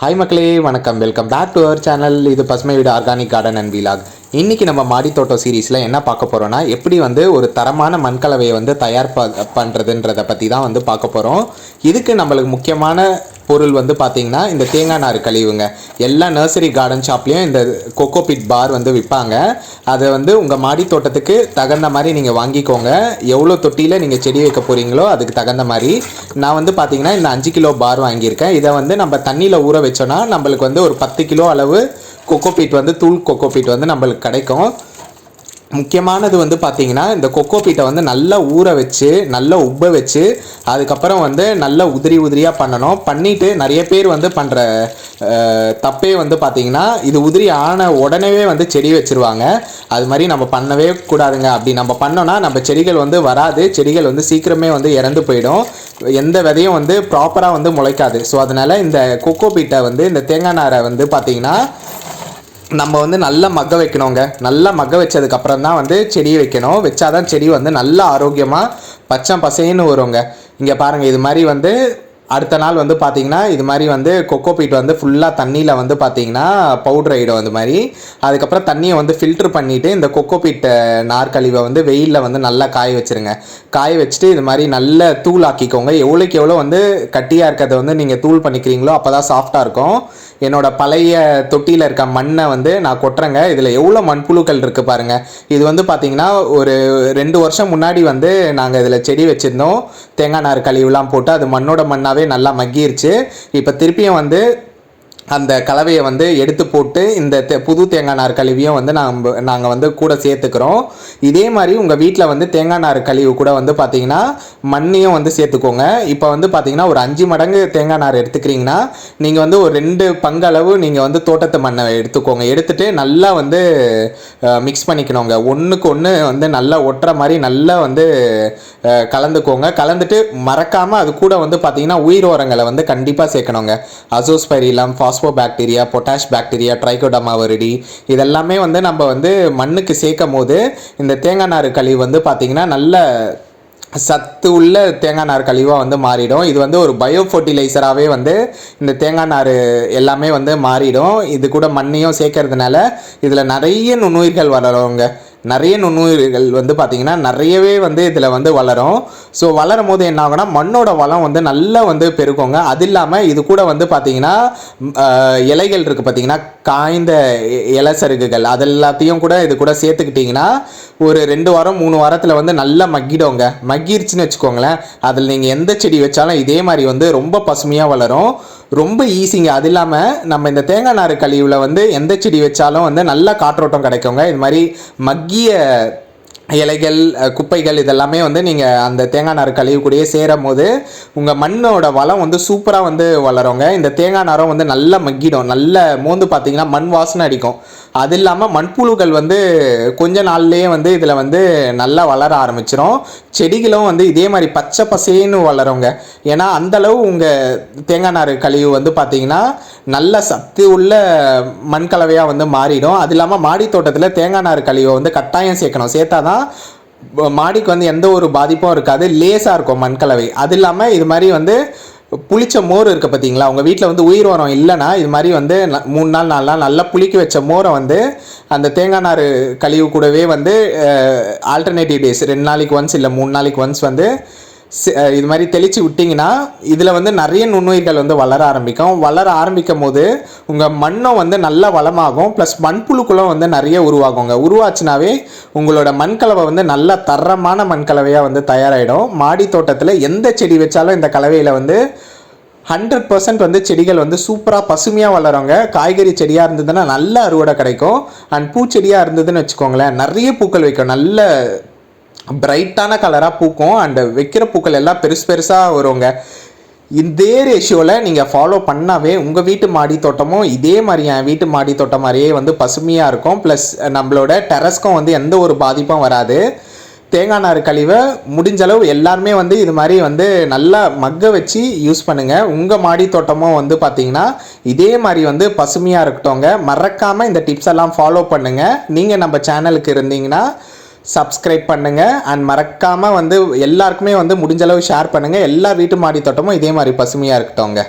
Hi மக்களே வணக்கம். Welcome back to our channel இது பசுமை வீடு ஆர்கானிக் கார்டன் அண்ட் விலாக் இன்றைக்கி நம்ம மாடி தோட்டம் சீரீஸில் என்ன பார்க்க போகிறோன்னா எப்படி வந்து ஒரு தரமான மண்கலவையை வந்து தயார் ப பண்ணுறதுன்றதை பற்றி தான் வந்து பார்க்க போகிறோம் இதுக்கு நம்மளுக்கு முக்கியமான பொருள் வந்து பார்த்திங்கன்னா இந்த தேங்காய் நார் கழிவுங்க. எல்லா நர்சரி கார்டன் ஷாப்லேயும் இந்த கொக்கோபிட் பார் வந்து விற்பாங்க அதை வந்து உங்கள் மாடி தோட்டத்துக்கு தகுந்த மாதிரி நீங்கள் வாங்கிக்கோங்க. எவ்வளோ தொட்டியில் நீங்கள் செடி வைக்க போகிறீங்களோ அதுக்கு தகுந்த மாதிரி. நான் வந்து பார்த்தீங்கன்னா இந்த அஞ்சு கிலோ பார் வாங்கியிருக்கேன். இதை வந்து நம்ம தண்ணியில் ஊற வச்சோன்னா நம்மளுக்கு வந்து ஒரு பத்து கிலோ அளவு கொக்கோபீட் வந்து தூள் கொக்கோபீட் வந்து நம்மளுக்கு கிடைக்கும். முக்கியமானது வந்து பார்த்தீங்கன்னா இந்த கொக்கோ பீட்டை வந்து நல்லா ஊற வச்சு நல்லா உப்ப வச்சு அதுக்கப்புறம் வந்து நல்லா உதிரி உதிரியாக பண்ணணும். பண்ணிவிட்டு நிறைய பேர் வந்து பண்ணுற தப்பே வந்து பார்த்தீங்கன்னா இது உதிரி ஆன உடனே வந்து செடி வச்சுருவாங்க. அது மாதிரி நம்ம பண்ணவே கூடாதுங்க. அப்படி நம்ம பண்ணோன்னா நம்ம செடிகள் வந்து வராது. செடிகள் வந்து சீக்கிரமே வந்து இறந்து போயிடும். எந்த விதையும் வந்து ப்ராப்பராக வந்து முளைக்காது. ஸோ அதனால் இந்த கொக்கோ பீட்டை வந்து இந்த தேங்காய் நாரை வந்து பார்த்தீங்கன்னா நம்ம வந்து நல்லா மக்க வைக்கணுங்க. நல்லா மக்க வச்சதுக்கப்புறம் தான் வந்து செடி வைக்கணும். வச்சாதான் செடி வந்து நல்லா ஆரோக்கியமாக பச்சை பசைன்னு வருங்க. இங்கே பாருங்கள் இது மாதிரி வந்து அடுத்த நாள் வந்து பார்த்தீங்கன்னா இது மாதிரி வந்து கொக்கோ பீட் வந்து ஃபுல்லாக தண்ணியில் வந்து பார்த்தீங்கன்னா பவுடர் ஆகிடும் அந்த மாதிரி. அதுக்கப்புறம் தண்ணியை வந்து ஃபில்டர் பண்ணிவிட்டு இந்த கொக்கோ பீட் நாற்கழிவை வந்து வெயிலில் வந்து நல்லா காய வச்சுருங்க. காய வச்சுட்டு இது மாதிரி நல்ல தூள் ஆக்கிக்கோங்க எவ்வளோக்கு எவ்வளோ வந்து கட்டியாக இருக்கிறத வந்து நீங்கள் தூள் பண்ணிக்கிறீங்களோ அப்போ தான் சாஃப்டாக இருக்கும். என்னோட பழைய தொட்டியில் இருக்க மண்ணை வந்து நான் கொட்டுறேங்க. இதில் எவ்வளோ மண்புழுக்கள் இருக்குது பாருங்கள் இது வந்து பார்த்திங்கன்னா ஒரு ரெண்டு வருஷம் முன்னாடி வந்து நாங்கள் இதில் செடி வச்சுருந்தோம். தேங்காய் நார் கழிவுலாம் போட்டு அது மண்ணோட மண்ணாகவே நல்லா மக்கிருச்சு இப்போ திருப்பியும் வந்து அந்த கலவையை வந்து எடுத்து போட்டு இந்த தே புது தேங்காய் நார் கழிவையும் வந்து நாம் நாங்கள் வந்து கூட சேர்த்துக்கிறோம். இதே மாதிரி உங்கள் வீட்டில் வந்து தேங்காய் நார் கழிவு கூட வந்து பார்த்தீங்கன்னா மண்ணையும் வந்து சேர்த்துக்கோங்க. இப்போ வந்து பார்த்தீங்கன்னா ஒரு அஞ்சு மடங்கு தேங்காய் நார் எடுத்துக்கிறீங்கன்னா நீங்கள் வந்து ஒரு ரெண்டு பங்களவு நீங்கள் வந்து தோட்டத்து மண்ணை எடுத்துக்கோங்க. எடுத்துகிட்டு நல்லா வந்து மிக்ஸ் பண்ணிக்கணுங்க. ஒன்றுக்கு ஒன்று வந்து நல்லா ஒட்டுற மாதிரி நல்லா வந்து கலந்துக்கோங்க. கலந்துட்டு மறக்காமல் அது கூட வந்து பார்த்தீங்கன்னா உயிர் உரங்களை வந்து கண்டிப்பாக சேர்க்கணுங்க. Azospirillum phospho bacteria potash bacteria trichoderma viride இதெல்லாமே வந்து நம்ம வந்து மண்ணுக்கு சேர்க்கும் போது இந்த தேங்காய் நார் கழிவு வந்து பார்த்திங்கன்னா நல்ல சத்து உள்ள தேங்காய் நார் கழிவாக வந்து மாறிடும். இது வந்து ஒரு பயோ ஃபர்டிலைசராகவே வந்து இந்த தேங்காய் நார் எல்லாமே வந்து மாறிடும். இது கூட மண்ணையும் சேர்க்கறதுனால இதில் நிறைய நுண்ணுயிர்கள் வளருங்க. நிறைய நுண்ணுயிர்கள் வந்து பார்த்திங்கன்னா நிறையவே வந்து இதில் வந்து வளரும். ஸோ வளரும் போது என்ன ஆகும்னா மண்ணோட வளம் வந்து நல்லா வந்து பெருக்குங்க அது இல்லாமல் இது கூட வந்து பார்த்திங்கன்னா இலைகள் இருக்குது பார்த்திங்கன்னா காய்ந்த இலை சருகுகள் அது எல்லாத்தையும் கூட இது கூட சேர்த்துக்கிட்டிங்கன்னா ஒரு ரெண்டு வாரம் மூணு வாரத்தில் வந்து நல்லா மக்கிடுவோங்க மக்கிருச்சுன்னு வச்சுக்கோங்களேன். அதில் நீங்கள் எந்த செடி வச்சாலும் இதே மாதிரி வந்து ரொம்ப பசுமையாக வளரும். ரொம்ப ஈஸிங்க. அது இல்லாமல் நம்ம இந்த தேங்காய் நார் கழிவில் வந்து எந்த செடி வச்சாலும் வந்து நல்லா காற்றோட்டம் கிடைக்குங்க. இது மாதிரி மக்கிய இலைகள் குப்பைகள் இதெல்லாமே வந்து நீங்கள் அந்த தேங்காய் நார் கழிவு சேரும் போது உங்கள் மண்ணோட வளம் வந்து சூப்பராக வந்து வளருங்க. இந்த தேங்காய் நாரம் வந்து நல்லா மக்கிடும். நல்ல மோந்து பார்த்தீங்கன்னா மண் வாசனை அடிக்கும். அது இல்லாமல் மண்புழுக்கள் வந்து கொஞ்ச நாள்லேயே வந்து இதில் வந்து நல்லா வளர ஆரம்பிச்சிடும் செடிகளும் வந்து இதே மாதிரி பச்சை பசேன்னு வளருங்க. ஏன்னா அந்த அளவு உங்கள் தேங்காய் நார் கழிவு வந்து பார்த்தீங்கன்னா நல்ல சத்து உள்ள மண் கலவையாக வந்து மாறிடும். அது இல்லாமல் மாடி தோட்டத்தில் தேங்காய் நார் கழிவை வந்து கட்டாயம் சேர்க்கணும். சேர்த்தா தான் மாடிக்கு வந்து எந்த ஒரு பாதிப்பும் இருக்காது. லேசாக இருக்கும் மண் கலவை. அது இல்லாமல் இது மாதிரி வந்து புளிச்ச மோர் இருக்குது பார்த்தீங்களா உங்கள் வீட்டில் வந்து உயிர் உரம் இல்லைன்னா இது மாதிரி வந்து ந- மூணு நாள் நாலு நாள் நல்லா புளிக்க வச்ச மோரை வந்து அந்த தேங்காய் நார் கழிவு கூடவே வந்து ஆல்டர்னேட்டிவ் டேஸ் ரெண்டு நாளைக்கு ஒன்ஸ் இல்லை மூணு நாளைக்கு ஒன்ஸ் வந்து இது மாதிரி தெளித்து விட்டிங்கன்னா இதில் வந்து நிறைய நுண்ணுயிர்கள் வந்து வளர ஆரம்பிக்கும். வளர ஆரம்பிக்கும் போது உங்கள் மண்ணும் வந்து நல்லா வளமாகும். ப்ளஸ் மண்புழுக்களும் வந்து நிறைய உருவாகுங்க. உருவாச்சுனாவே உங்களோட மண்கலவை வந்து நல்ல தரமான மண்கலவையாக வந்து தயாராகிடும் மாடி தோட்டத்தில் எந்த செடி வச்சாலும் இந்த கலவையில் வந்து ஹண்ட்ரட் பர்சன்ட் வந்து செடிகள் வந்து சூப்பராக பசுமையாக வளருங்க. காய்கறி செடியாக இருந்ததுன்னா நல்ல அறுவடை கிடைக்கும். அண்ட் பூச்செடியாக இருந்ததுன்னு வச்சுக்கோங்களேன் நிறைய பூக்கள் வைக்கும். நல்ல பிரைட்டான கலராக பூக்கும். அண்டு வைக்கிற பூக்கள் எல்லாம் பெருசு பெருசாக வருங்க. இதே ரேஷியோவில் நீங்கள் ஃபாலோ பண்ணாவே உங்கள் வீட்டு மாடி தோட்டமும் இதே மாதிரி என் வீட்டு மாடி தோட்டம் மாதிரியே வந்து பசுமையாக இருக்கும். ப்ளஸ் நம்மளோட டெரஸ்க்கும் வந்து எந்த ஒரு பாதிப்பும் வராது. தேங்காய் நார் கழிவை முடிஞ்ச அளவு எல்லாருமே வந்து இது மாதிரி வந்து நல்லா மக்க வச்சு யூஸ் பண்ணுங்கள் உங்கள் மாடி தோட்டமும் வந்து பார்த்தீங்கன்னா இதே மாதிரி வந்து பசுமையாக இருக்கட்டும்ங்க. மறக்காமல் இந்த டிப்ஸ் எல்லாம் ஃபாலோ பண்ணுங்கள் நீங்கள் நம்ம சேனலுக்கு இருந்தீங்கன்னா சப்ஸ்கிரைப் பண்ணுங்கள் அண்ட் மறக்காமல் வந்து எல்லாருக்குமே வந்து முடிஞ்சளவு ஷேர் பண்ணுங்கள் எல்லா வீட்டு மாடி தோட்டமும் இதே மாதிரி பசுமையாக இருக்கட்டும்ங்க.